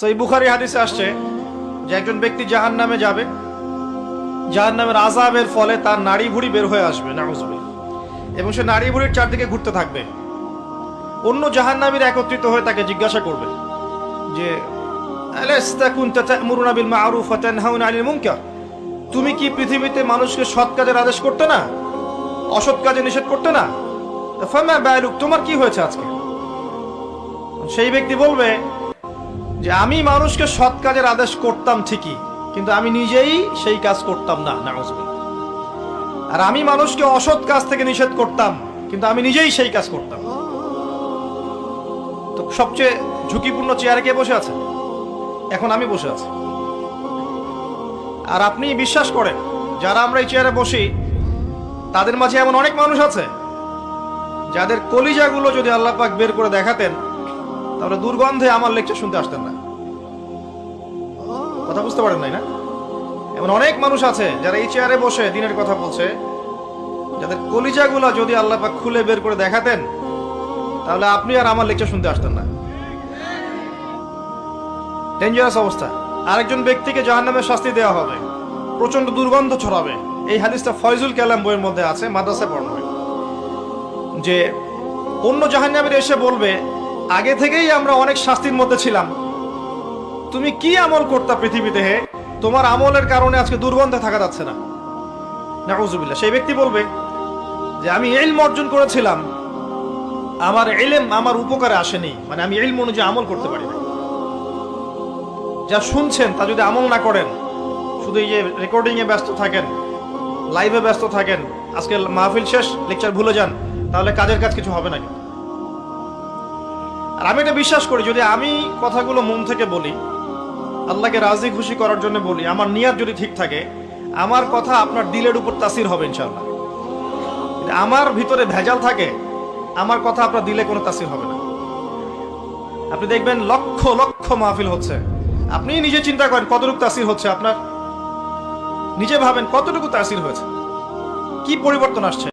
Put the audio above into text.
সেই বুখারি হাদিসে আসছে যে একজন ব্যক্তি জাহান নামে যাবে জাহান নামের আজাবের ফলে তার নাড়ি ভুড়ি বের হয়ে আসবে নাউজুবিল এবং সে নাড়ি ভুড়ির চারদিকে ঘুরতে থাকবে। অন্য জাহান নামীর একত্রিত হয়ে তাকে জিজ্ঞাসা করবে যে তুমি কি পৃথিবীতে মানুষকে সৎ কাজের আদেশ করতে না? অসৎ কাজে নিষেধ করতে না? তোমার কি হয়েছে আজকে? সেই ব্যক্তি বলবে যে আমি মানুষকে সৎ কাজের আদেশ করতাম ঠিকই, কিন্তু আমি নিজেই সেই কাজ করতাম না। আর আমি মানুষকে অসৎ কাজ থেকে নিষেধ করতাম, কিন্তু আমি নিজেই সেই কাজ করতাম। তো সবচেয়ে ঝুঁকিপূর্ণ চেয়ারে কে বসে আছে? এখন আমি বসে আছি। আর আপনি বিশ্বাস করেন, যারা আমরা এই চেয়ারে বসি, তাদের মাঝে এমন অনেক মানুষ আছে, যাদের কলিজাগুলো যদি আল্লাহ পাক বের করে দেখাতেন তাহলে দুর্গন্ধে আমার লেকচার শুনতে আসতেন না। কথা বুঝতে পারেন নাই না? এমন অনেক মানুষ আছে যারা এই চেয়ারে বসে দিনের কথা বলছে। যাদের কলিজাগুলো যদি আল্লাহ পাক খুলে বের করে দেখাতেন, তাহলে আপনি আর আমার লেকচার শুনতে আসতেন না। ডেঞ্জারাস অবস্থা। আরেকজন ব্যক্তিকে জাহান্নামের শাস্তি দেওয়া হবে। প্রচণ্ড দুর্গন্ধ ছড়াবে। এই হাদিসটা ফয়জুল কালাম বইয়ের মধ্যে আছে, মাদ্রাসায় পড়ানো হয়। যে অন্য জাহান্নামের এসে বলবে আগে থেকেই আমরা অনেক শাস্তির মধ্যে ছিলাম। তুমি কি আমল করতা পৃথিবীতে হে? তোমার আমলের কারণে আজকে দুর্গন্ধে থাকা যাচ্ছে না। নাউজুবিল্লাহ, সেই ব্যক্তি বলবে যে, আমি ইলম অর্জন করেছিলাম। আমার এলেম আমার উপকারে আসেনি। মানে আমি ইলম অনুযায়ী আমল করতে পারি না যা শুনছেন, তা যদি আমল না করেন, শুধু এই যে রেকর্ডিং এ ব্যস্ত থাকেন লাইভে ব্যস্ত থাকেন, আজকে মাহফিল শেষ লেকচার ভুলে যান, তাহলে কাজের কাজ কিছু হবে না কিন্তু। আর আমি এটা বিশ্বাস করি, যদি আমি কথাগুলো মন থেকে বলি, আল্লাহকে রাজি খুশি করার জন্য বলি, আমার নিয়াত যদি ঠিক থাকে, আমার কথা আপনার দিলের উপর তাসির হবে ইনশাল্লাহ আমার ভিতরে ভেজাল থাকে, আমার কথা আপনার দিলে কোনো তাসির হবে না। আপনি দেখবেন লক্ষ লক্ষ মাহফিল হচ্ছে। আপনি নিজে চিন্তা করেন কতটুকু তাসির হচ্ছে, আপনার নিজে ভাবেন কতটুকু তাসির হয়েছে। কি পরিবর্তন আসছে?